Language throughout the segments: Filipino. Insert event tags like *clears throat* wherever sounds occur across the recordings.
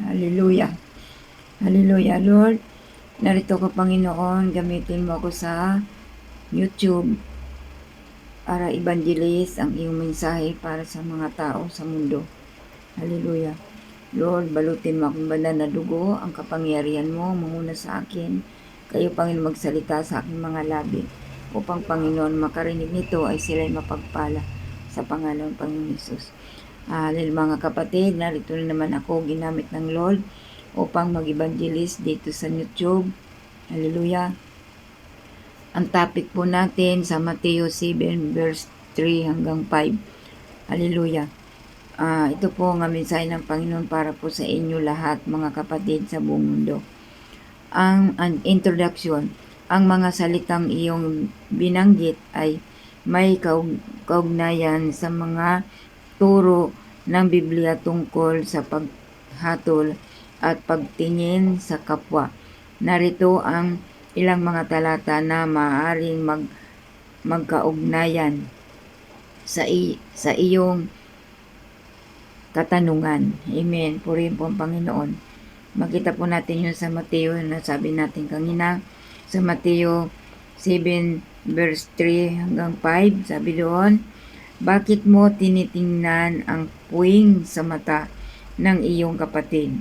Hallelujah. Hallelujah, Lord. Narito ko, Panginoon, gamitin mo ako sa YouTube para evangelist ang iyong mensahe para sa mga tao sa mundo. Hallelujah. Lord, balutin mo akong banal na dugo, ang kapangyarihan mo, manguna sa akin. Kayo, Panginoon, magsalita sa aking mga labi. Upang, Panginoon, makarinig nito ay sila'y mapagpala sa pangalan ng Panginoon Yesus. Hallelujah, mga kapatid, narito na naman ako ginamit ng Lord upang mag-evangelist dito sa YouTube. Hallelujah. Ang topic po natin sa Mateo 7 verse 3 hanggang 5. Hallelujah. Ah, ito po ang mensahe ng Panginoon para po sa inyo lahat mga kapatid sa buong mundo. Ang, ang introduction, ang mga salitang iyong binanggit ay may kaug- kaugnayan sa mga turo ng Biblia tungkol sa paghatol at pagtingin sa kapwa. Narito ang ilang mga talata na maaaring mag magkaugnayan sa i, sa iyong katanungan. Amen. Purihin po ang Panginoon. Makita po natin yun sa Mateo na sabi natin kanina. Sa Mateo 7 verse 3 hanggang 5, sabi doon, Bakit mo tinitingnan ang puwing sa mata ng iyong kapatid?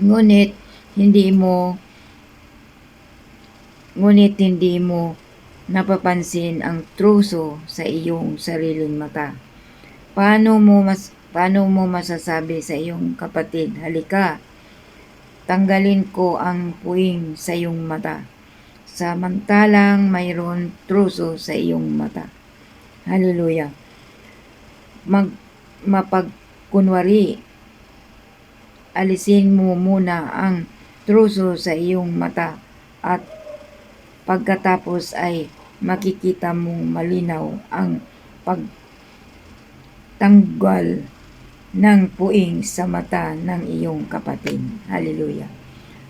Ngunit hindi mo ngunit hindi mo napapansin ang truso sa iyong sariling mata. Paano mo mas paano mo masasabi sa iyong kapatid, halika, tanggalin ko ang puwing sa iyong mata. Samantalang mayroon truso sa iyong mata. Hallelujah. Mag mapagkunwari alisin mo muna ang truso sa iyong mata at pagkatapos ay makikita mong malinaw ang pagtanggal ng puing sa mata ng iyong kapatid. Hallelujah.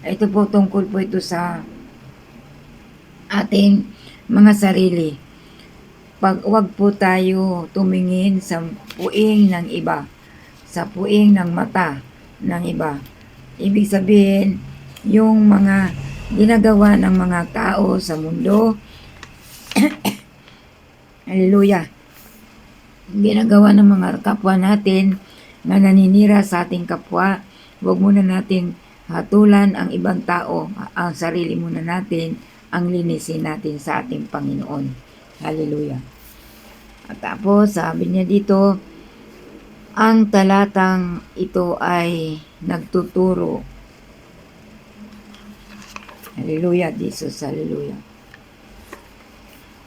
Ito po tungkol po ito sa ating mga sarili. Pag wag po tayo tumingin sa puing ng iba, sa puing ng mata ng iba. Ibig sabihin, yung mga ginagawa ng mga tao sa mundo, *coughs* hallelujah, ginagawa ng mga kapwa natin na naninira sa ating kapwa, huwag muna natin hatulan ang ibang tao, ang sarili muna natin, ang linisin natin sa ating Panginoon. Hallelujah. At tapos, sabi niya dito, ang talatang ito ay nagtuturo. Hallelujah, Jesus. Hallelujah.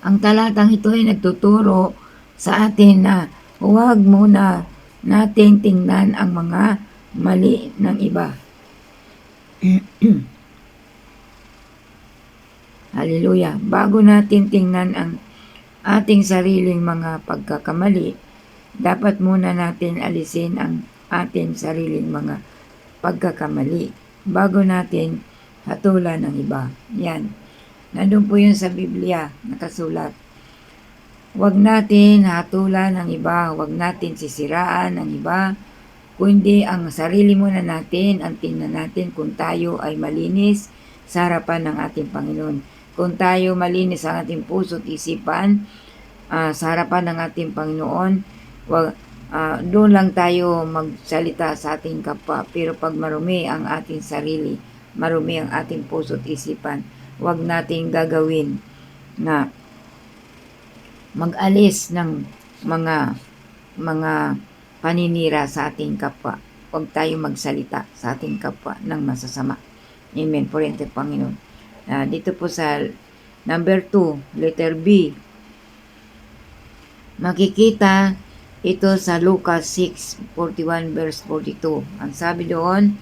Ang talatang ito ay nagtuturo sa atin na huwag muna nating tingnan ang mga mali ng iba. *clears throat* Hallelujah. Bago natin tingnan ang ating sariling mga pagkakamali, dapat muna natin alisin ang ating sariling mga pagkakamali bago natin hatulan ng iba. Yan. Nandun po yun sa Biblia, nakasulat. Huwag natin hatulan ng iba, huwag natin sisiraan ng iba, kundi ang sarili muna natin, ang tingnan natin kung tayo ay malinis sa harapan ng ating Panginoon. Kung tayo malinis ang ating puso at isipan uh, sa harapan ng ating Panginoon, wag, uh, doon lang tayo magsalita sa ating kapwa. Pero pag marumi ang ating sarili, marumi ang ating puso at isipan, wag nating gagawin na mag-alis ng mga mga paninira sa ating kapwa. Huwag tayo magsalita sa ating kapwa ng masasama. Amen. Puriente Panginoon. Uh, dito po sa number 2, letter B. Makikita ito sa Lucas 6:41 verse 42. Ang sabi doon,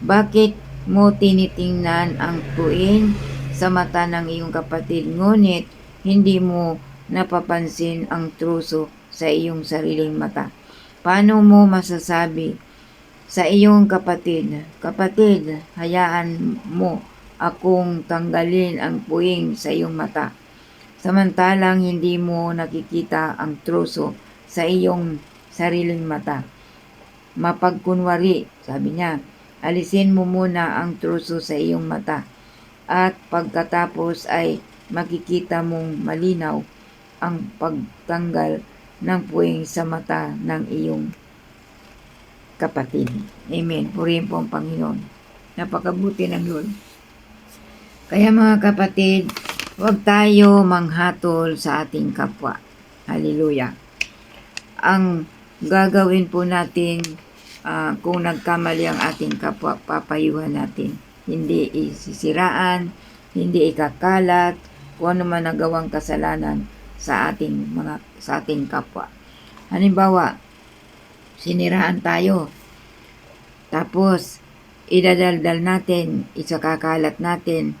bakit mo tinitingnan ang tuin sa mata ng iyong kapatid ngunit hindi mo napapansin ang truso sa iyong sariling mata? Paano mo masasabi sa iyong kapatid, kapatid, hayaan mo akong tanggalin ang puwing sa iyong mata samantalang hindi mo nakikita ang troso sa iyong sariling mata. mapagkunwari. Sabi niya, alisin mo muna ang truso sa iyong mata at pagkatapos ay makikita mong malinaw ang pagtanggal ng puwing sa mata ng iyong kapatid. Amen. Purihin po ang Panginoon. Napakabuti ng Lord. Kaya mga kapatid, huwag tayo manghatol sa ating kapwa. Hallelujah. Ang gagawin po natin ah, kung nagkamali ang ating kapwa, papayuhan natin. Hindi isisiraan, hindi ikakalat, kung ano man nagawang kasalanan sa ating mga sa ating kapwa. Halimbawa, siniraan tayo. Tapos, idadaldal natin, isakakalat natin,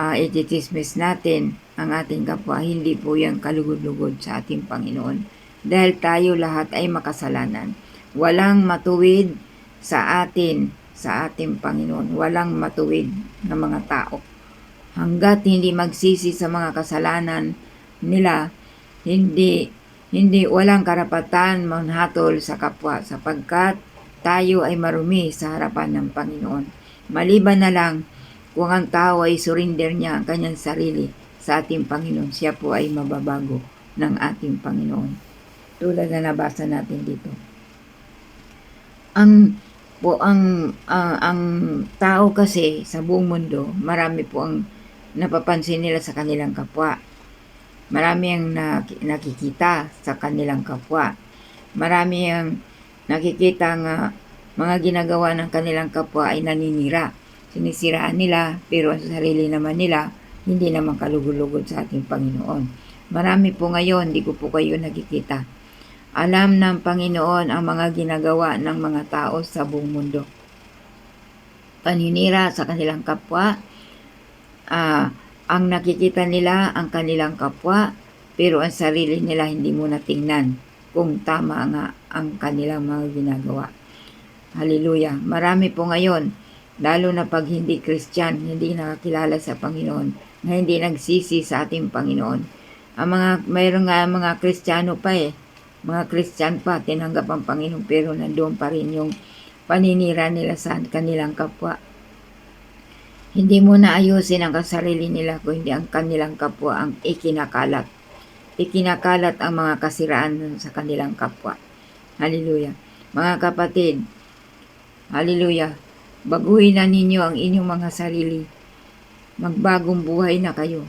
uh, ititismis natin ang ating kapwa. Hindi po yan kalugod-lugod sa ating Panginoon. Dahil tayo lahat ay makasalanan. Walang matuwid sa atin, sa ating Panginoon. Walang matuwid na mga tao. Hanggat hindi magsisi sa mga kasalanan nila, hindi hindi walang karapatan manhatol sa kapwa sapagkat tayo ay marumi sa harapan ng Panginoon. Maliban na lang kung ang tao ay surrender niya ang kanyang sarili sa ating Panginoon, siya po ay mababago ng ating Panginoon. Tulad na nabasa natin dito. Ang po ang ang, ang tao kasi sa buong mundo, marami po ang napapansin nila sa kanilang kapwa. Marami ang nakikita sa kanilang kapwa. Marami ang nakikita nga mga ginagawa ng kanilang kapwa ay naninira. Sinisiraan nila, pero sa sarili naman nila, hindi naman kalugod-lugod sa ating Panginoon. Marami po ngayon, hindi ko po kayo nakikita. Alam ng Panginoon ang mga ginagawa ng mga tao sa buong mundo. Paninira sa kanilang kapwa, uh, ang nakikita nila ang kanilang kapwa, pero ang sarili nila hindi mo natingnan kung tama nga ang kanilang mga ginagawa. Hallelujah. Marami po ngayon, lalo na pag hindi Christian, hindi nakakilala sa Panginoon, na hindi nagsisi sa ating Panginoon. Ang mga, mayroon nga mga Kristiyano pa eh, mga Kristyan pa, tinanggap ang Panginoon, pero nandoon pa rin yung paninira nila sa kanilang kapwa. Hindi mo na ayusin ang kasarili nila kung hindi ang kanilang kapwa ang ikinakalat. Ikinakalat ang mga kasiraan sa kanilang kapwa. Hallelujah. Mga kapatid, Hallelujah. Baguhin na ninyo ang inyong mga sarili. Magbagong buhay na kayo.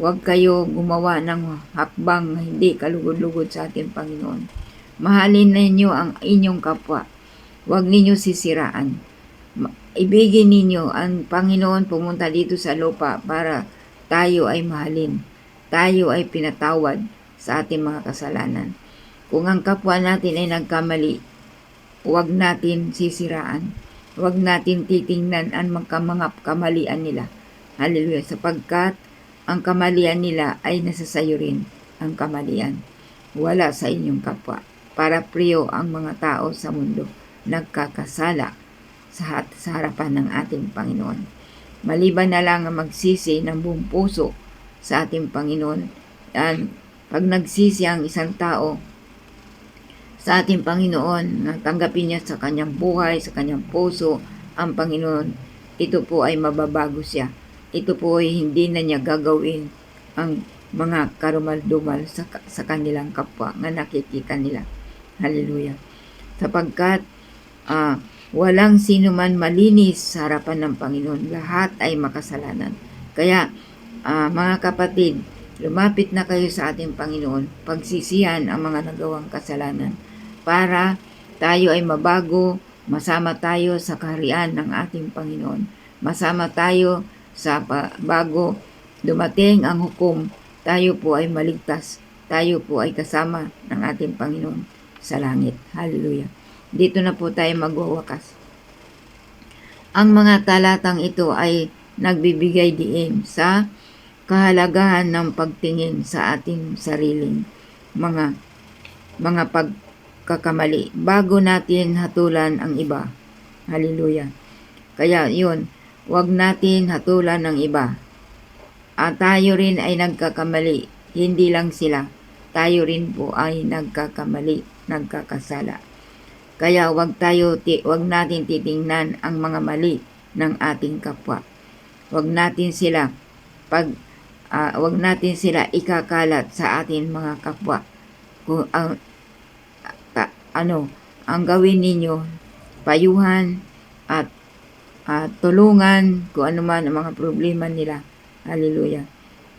Huwag kayo gumawa ng hakbang hindi kalugod-lugod sa ating Panginoon. Mahalin ninyo ang inyong kapwa. Huwag ninyo sisiraan. Ibigin ninyo ang Panginoon pumunta dito sa lupa para tayo ay mahalin. Tayo ay pinatawad sa ating mga kasalanan. Kung ang kapwa natin ay nagkamali, Huwag natin sisiraan. Huwag natin titingnan ang mga kamalian nila. Hallelujah. Sapagkat ang kamalian nila ay nasa sayo rin ang kamalian. Wala sa inyong kapwa. Para priyo ang mga tao sa mundo nagkakasala sa, sa harapan ng ating Panginoon. Maliban na lang ang magsisi ng buong puso sa ating Panginoon. Yan, pag nagsisi ang isang tao, sa ating Panginoon na tanggapin niya sa kanyang buhay, sa kanyang puso, ang Panginoon, ito po ay mababago siya. Ito po ay hindi na niya gagawin ang mga karumal-dumal sa, sa kanilang kapwa nga nakikita nila. Hallelujah. Sapagkat uh, walang sino man malinis sa harapan ng Panginoon. Lahat ay makasalanan. Kaya uh, mga kapatid, lumapit na kayo sa ating Panginoon, pagsisihan ang mga nagawang kasalanan para tayo ay mabago, masama tayo sa kaharian ng ating Panginoon. Masama tayo sa bago dumating ang hukom, tayo po ay maligtas. Tayo po ay kasama ng ating Panginoon sa langit. Hallelujah. Dito na po tayo magwawakas. Ang mga talatang ito ay nagbibigay diin sa kahalagahan ng pagtingin sa ating sariling mga mga pag kakamali bago natin hatulan ang iba. Hallelujah. Kaya yun, wag natin hatulan ng iba. At tayo rin ay nagkakamali, hindi lang sila. Tayo rin po ay nagkakamali, nagkakasala. Kaya wag tayo, wag natin titingnan ang mga mali ng ating kapwa. Wag natin sila pag ah, wag natin sila ikakalat sa ating mga kapwa. Kung ang ta- ano, ang gawin ninyo payuhan at at tulungan kung ano man ang mga problema nila. Hallelujah.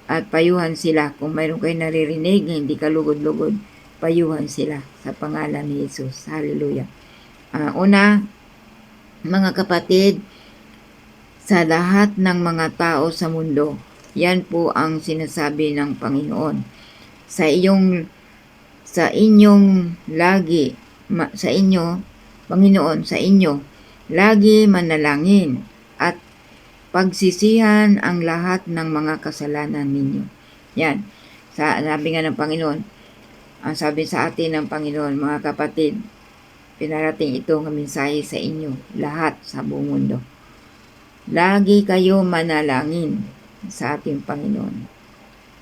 At payuhan sila kung mayroon kayo naririnig na hindi kalugod-lugod, payuhan sila sa pangalan ni Jesus. Hallelujah. Ah, una, mga kapatid, sa lahat ng mga tao sa mundo, yan po ang sinasabi ng Panginoon. Sa iyong sa inyong lagi sa inyo Panginoon sa inyo lagi manalangin at pagsisihan ang lahat ng mga kasalanan ninyo. Yan. Sa, sabi nga ng Panginoon, ang sabi sa atin ng Panginoon, mga kapatid, pinarating ito ng mensahe sa inyo, lahat sa buong mundo. Lagi kayo manalangin sa ating Panginoon.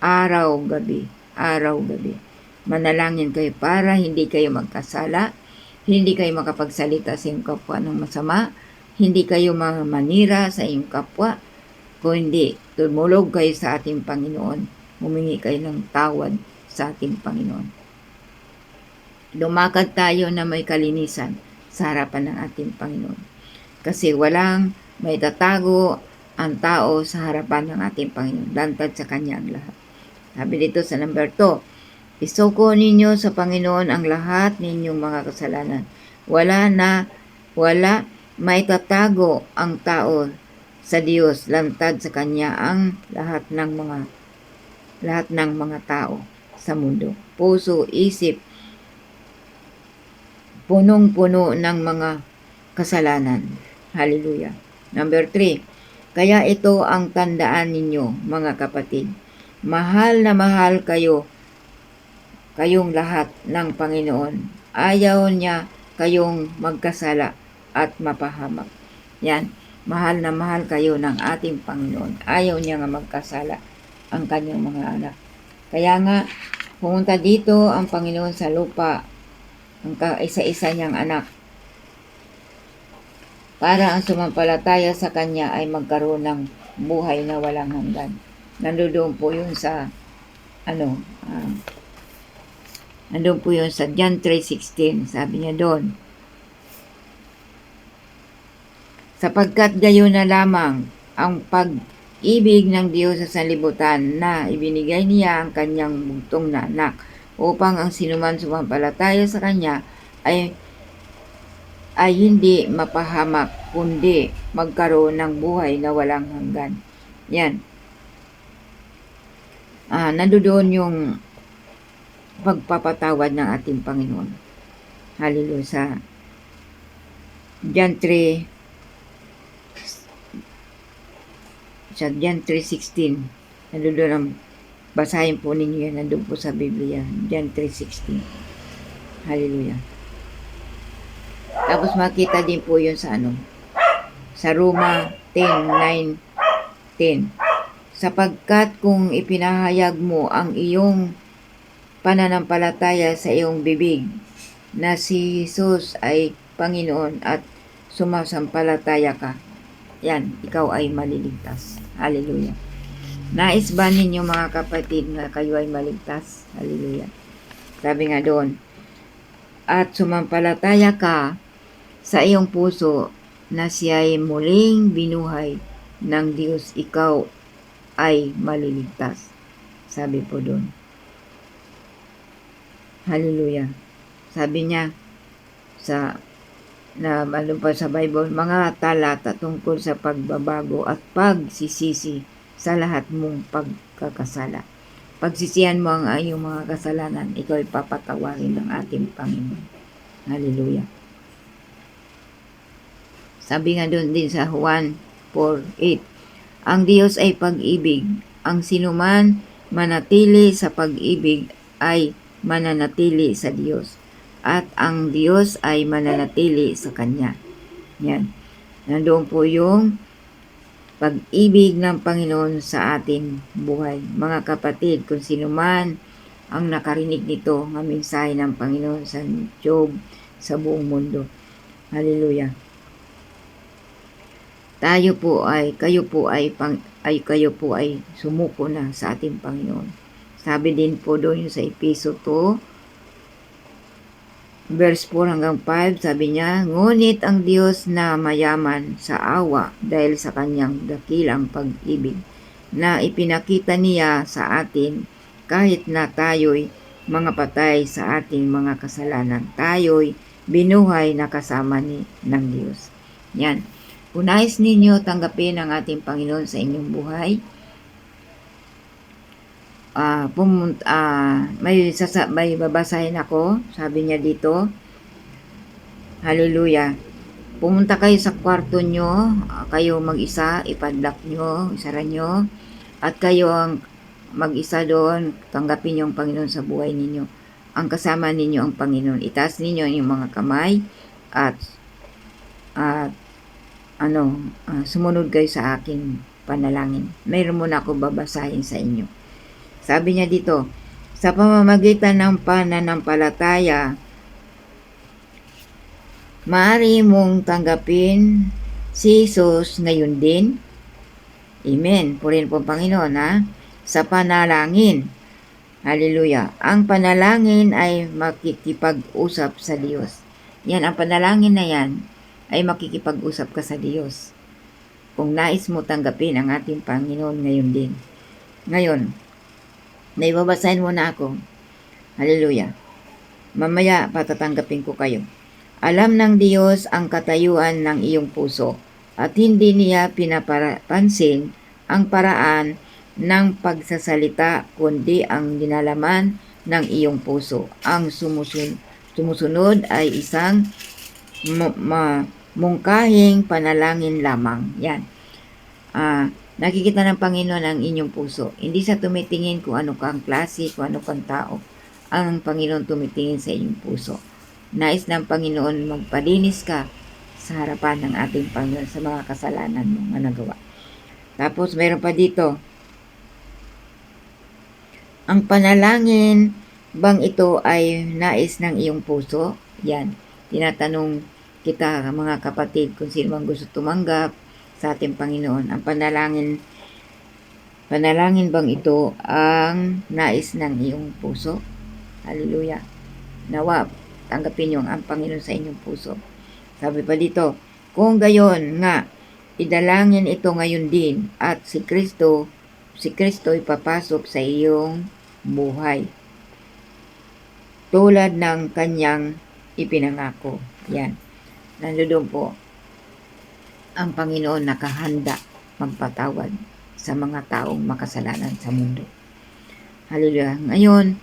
Araw, gabi, araw, gabi. Manalangin kayo para hindi kayo magkasala, hindi kayo makapagsalita sa iyong kapwa ng masama, hindi kayo manira sa iyong kapwa, kung hindi, tumulog kayo sa ating Panginoon, humingi kayo ng tawad sa ating Panginoon. Lumakad tayo na may kalinisan sa harapan ng ating Panginoon. Kasi walang may tatago ang tao sa harapan ng ating Panginoon. Lantad sa Kanya ang lahat. Sabi dito sa number 2, Isuko ninyo sa Panginoon ang lahat ninyong mga kasalanan. Wala na, wala may tatago ang tao sa Diyos, lantad sa Kanya ang lahat ng mga lahat ng mga tao sa mundo. Puso, isip, punong-puno ng mga kasalanan. Hallelujah. Number 3. Kaya ito ang tandaan ninyo, mga kapatid. Mahal na mahal kayo, kayong lahat ng Panginoon. Ayaw niya kayong magkasala at mapahamak. Yan, mahal na mahal kayo ng ating Panginoon. Ayaw niya nga magkasala ang kanyang mga anak. Kaya nga, pumunta dito ang Panginoon sa lupa, ang isa-isa niyang anak, para ang sumampalataya sa Kanya ay magkaroon ng buhay na walang hanggan. Nandoon po yun sa, ano, uh, nandoon po yun sa John 3.16, sabi niya doon, sapagkat gayon na lamang ang pag-ibig ng Diyos sa sanlibutan na ibinigay niya ang kanyang bugtong na anak upang ang sinuman sumampalataya sa kanya ay ay hindi mapahamak kundi magkaroon ng buhay na walang hanggan. Yan. Ah, nandoon yung pagpapatawad ng ating Panginoon. Hallelujah. Sa John 3 sa John 3.16 nandoon ang basahin po ninyo yan. Nandun po sa Biblia. John 3.16 Hallelujah. Tapos makita din po yun sa ano? Sa Roma 10.9 10 sapagkat kung ipinahayag mo ang iyong pananampalataya sa iyong bibig na si Jesus ay Panginoon at sumasampalataya ka yan, ikaw ay maliligtas. Hallelujah. Nais ba ninyo mga kapatid na kayo ay maligtas? Hallelujah. Sabi nga doon, at sumampalataya ka sa iyong puso na siya ay muling binuhay ng Diyos, ikaw ay maliligtas. Sabi po doon. Hallelujah. Sabi niya sa na ano pa sa Bible, mga talata tungkol sa pagbabago at pagsisisi sa lahat mong pagkakasala. Pagsisihan mo ang iyong mga kasalanan, ikaw ay papatawarin ng ating Panginoon. Hallelujah. Sabi nga doon din sa Juan 4.8, Ang Diyos ay pag-ibig. Ang sinuman manatili sa pag-ibig ay mananatili sa Diyos at ang Diyos ay mananatili sa Kanya. Yan. Nandoon po yung pag-ibig ng Panginoon sa ating buhay. Mga kapatid, kung sino man ang nakarinig nito ng mensahe ng Panginoon sa Job sa buong mundo. Hallelujah. Tayo po ay, kayo po ay, pang, ay kayo po ay sumuko na sa ating Panginoon. Sabi din po doon sa Episo 2, verse 4 hanggang 5, sabi niya, Ngunit ang Diyos na mayaman sa awa dahil sa kanyang dakilang pag-ibig na ipinakita niya sa atin kahit na tayo'y mga patay sa ating mga kasalanan. Tayo'y binuhay na kasama ni ng Diyos. Yan. Kung nais ninyo tanggapin ang ating Panginoon sa inyong buhay, uh, pumunta, uh, may, sasa, may babasahin ako, sabi niya dito, Hallelujah. Pumunta kayo sa kwarto nyo, uh, kayo mag-isa, ipadlock nyo, isara nyo, at kayo ang mag-isa doon, tanggapin niyo ang Panginoon sa buhay ninyo. Ang kasama ninyo ang Panginoon. Itaas ninyo yung mga kamay at at ano, uh, sumunod kayo sa aking panalangin. Mayroon muna ako babasahin sa inyo. Sabi niya dito, sa pamamagitan ng pananampalataya, maaari mong tanggapin si Jesus ngayon din. Amen. Purin po Panginoon ha sa panalangin. Hallelujah. Ang panalangin ay makikipag-usap sa Diyos. Yan, ang panalangin na yan ay makikipag-usap ka sa Diyos. Kung nais mo tanggapin ang ating Panginoon ngayon din. Ngayon, naibabasahin mo na ako. Hallelujah. Mamaya patatanggapin ko kayo. Alam ng Diyos ang katayuan ng iyong puso at hindi niya pinapansin ang paraan ng pagsasalita, kundi ang dinalaman ng iyong puso. Ang sumusun sumusunod ay isang mungkahing panalangin lamang. Yan. Ah, nakikita ng Panginoon ang inyong puso. Hindi sa tumitingin kung ano kang klase, kung ano kang tao. Ang Panginoon tumitingin sa inyong puso. Nais ng Panginoon magpalinis ka sa harapan ng ating Panginoon sa mga kasalanan mo na nagawa. Tapos mayroon pa dito, ang panalangin bang ito ay nais ng iyong puso? Yan. Tinatanong kita mga kapatid kung sino man gusto tumanggap sa ating Panginoon. Ang panalangin panalangin bang ito ang nais ng iyong puso? Hallelujah. Nawa, tanggapin niyo ang Panginoon sa inyong puso. Sabi pa dito, kung gayon nga, idalangin ito ngayon din at si Kristo, si Kristo ipapasok sa iyong buhay. Tulad ng kanyang ipinangako. Yan. Nandoon po ang Panginoon nakahanda magpatawad sa mga taong makasalanan sa mundo. Hallelujah. Ngayon,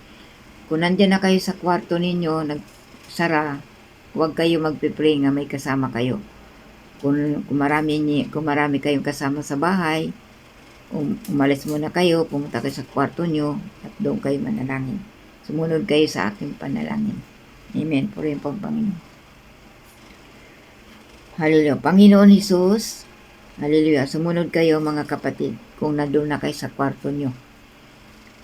kung nandiyan na kayo sa kwarto ninyo, nagsara, huwag kayo magpipray nga may kasama kayo. Kung, kung, marami, kung marami kayong kasama sa bahay, um, umalis muna kayo, pumunta kayo sa kwarto nyo, at doon kayo manalangin. Sumunod kayo sa aking panalangin. Amen. Purihin po ang Panginoon. Hallelujah. Panginoon Jesus, Hallelujah. Sumunod kayo mga kapatid kung nandun na kayo sa kwarto nyo.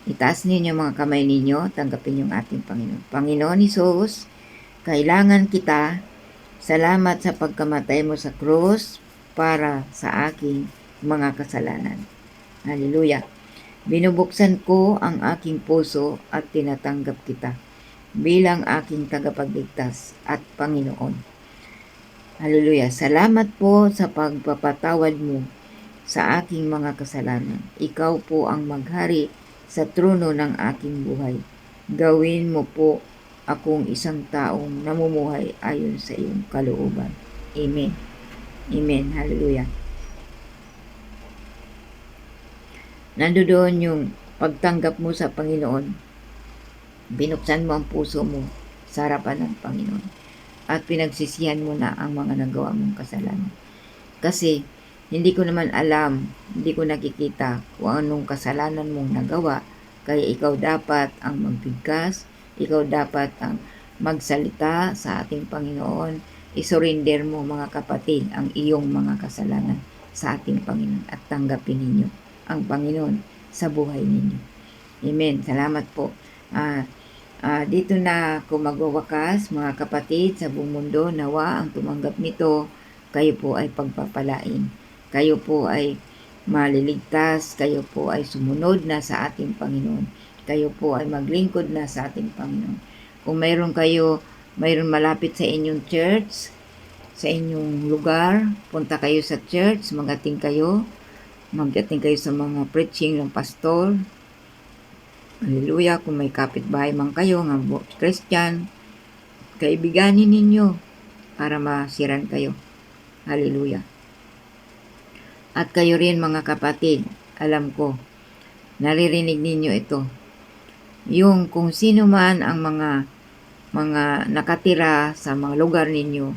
Itaas ninyo mga kamay ninyo, tanggapin yung ating Panginoon. Panginoon Jesus, kailangan kita, salamat sa pagkamatay mo sa krus para sa aking mga kasalanan. Hallelujah. Binubuksan ko ang aking puso at tinatanggap kita bilang aking tagapagligtas at Panginoon. Hallelujah. Salamat po sa pagpapatawad mo sa aking mga kasalanan. Ikaw po ang maghari sa trono ng aking buhay. Gawin mo po akong isang taong namumuhay ayon sa iyong kalooban. Amen. Amen. Hallelujah. nandoon yung pagtanggap mo sa Panginoon. Binuksan mo ang puso mo sa harapan ng Panginoon. At pinagsisihan mo na ang mga nagawa mong kasalanan. Kasi, hindi ko naman alam, hindi ko nakikita kung anong kasalanan mong nagawa. Kaya ikaw dapat ang magbigkas, ikaw dapat ang magsalita sa ating Panginoon. Isurrender mo mga kapatid ang iyong mga kasalanan sa ating Panginoon at tanggapin ninyo ang Panginoon sa buhay ninyo. Amen. Salamat po. Ah, Ah, dito na ako magwawakas, mga kapatid, sa buong mundo, nawa ang tumanggap nito, kayo po ay pagpapalain. Kayo po ay maliligtas, kayo po ay sumunod na sa ating Panginoon. Kayo po ay maglingkod na sa ating Panginoon. Kung mayroon kayo, mayroon malapit sa inyong church, sa inyong lugar, punta kayo sa church, magating kayo, magating kayo sa mga preaching ng pastor, Hallelujah, kung may kapitbahay man kayo nga Christian, kaibiganin ninyo para masiran kayo. Hallelujah. At kayo rin mga kapatid, alam ko, naririnig ninyo ito. Yung kung sino man ang mga mga nakatira sa mga lugar ninyo,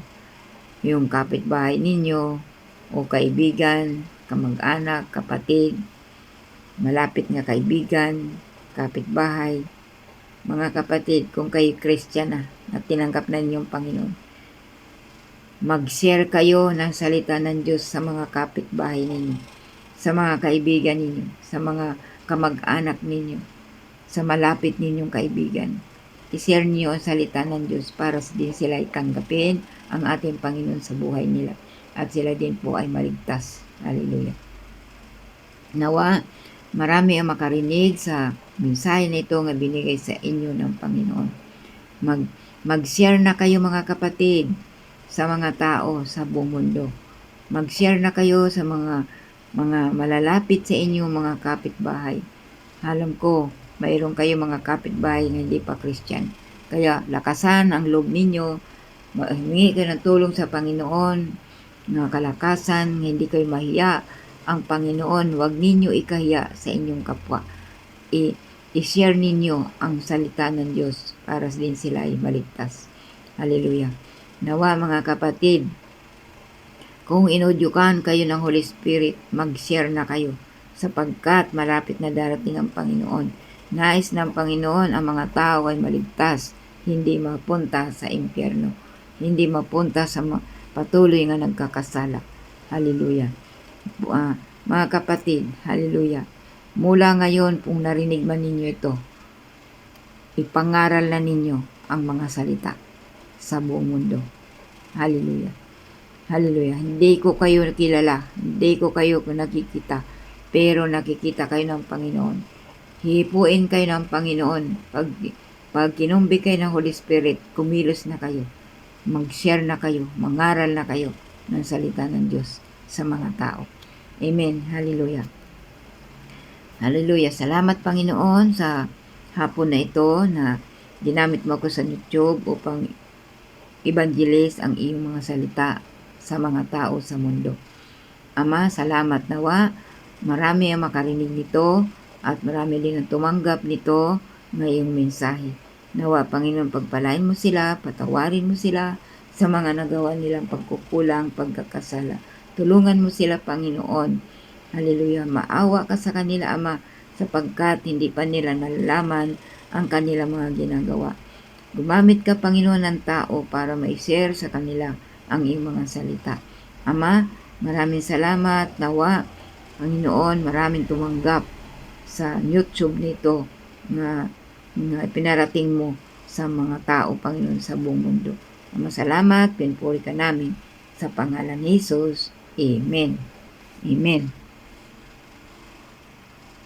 yung kapitbahay ninyo, o kaibigan, kamag-anak, kapatid, malapit nga kaibigan, kapitbahay, mga kapatid, kung kayo Christian na, at tinanggap na ninyong Panginoon, mag-share kayo ng salita ng Diyos sa mga kapitbahay ninyo, sa mga kaibigan ninyo, sa mga kamag-anak ninyo, sa malapit ninyong kaibigan. I-share niyo ang salita ng Diyos para din sila itanggapin ang ating Panginoon sa buhay nila at sila din po ay maligtas. Hallelujah. Nawa, marami ang makarinig sa mensahe na ito nga binigay sa inyo ng Panginoon. Mag, mag-share na kayo mga kapatid sa mga tao sa buong mundo. Mag-share na kayo sa mga mga malalapit sa inyo mga kapitbahay. Alam ko, mayroon kayo mga kapitbahay na hindi pa Christian. Kaya lakasan ang loob ninyo, humingi kayo ng tulong sa Panginoon, na kalakasan, hindi kayo mahiya. Ang Panginoon, huwag ninyo ikahiya sa inyong kapwa. I i-share ninyo ang salita ng Diyos para din sila ay maligtas. Hallelujah. Nawa mga kapatid, kung inudyukan kayo ng Holy Spirit, mag-share na kayo sapagkat malapit na darating ang Panginoon. Nais ng Panginoon ang mga tao ay maligtas, hindi mapunta sa impyerno, hindi mapunta sa patuloy nga nagkakasala. Hallelujah. Uh, mga kapatid, hallelujah. Mula ngayon, kung narinig man ninyo ito, ipangaral na ninyo ang mga salita sa buong mundo. Hallelujah. Hallelujah. Hindi ko kayo kilala. Hindi ko kayo nakikita. Pero nakikita kayo ng Panginoon. Hipuin kayo ng Panginoon. Pag, pag kinumbi kayo ng Holy Spirit, kumilos na kayo. Mag-share na kayo. Mangaral na kayo ng salita ng Diyos sa mga tao. Amen. Hallelujah. Hallelujah. Salamat Panginoon sa hapon na ito na ginamit mo ko sa YouTube upang evangelist ang iyong mga salita sa mga tao sa mundo. Ama, salamat nawa. Marami ang makarinig nito at marami din ang tumanggap nito ngayong mensahe. Nawa, Panginoon, pagpalain mo sila, patawarin mo sila sa mga nagawa nilang pagkukulang, pagkakasala. Tulungan mo sila, Panginoon, Hallelujah. Maawa ka sa kanila, Ama, sapagkat hindi pa nila nalalaman ang kanilang mga ginagawa. Gumamit ka, Panginoon, ng tao para ma-share sa kanila ang iyong mga salita. Ama, maraming salamat, nawa, Panginoon, maraming tumanggap sa YouTube nito na, na pinarating mo sa mga tao, Panginoon, sa buong mundo. Ama, salamat, pinpuri ka namin sa pangalan ni Jesus. Amen. Amen.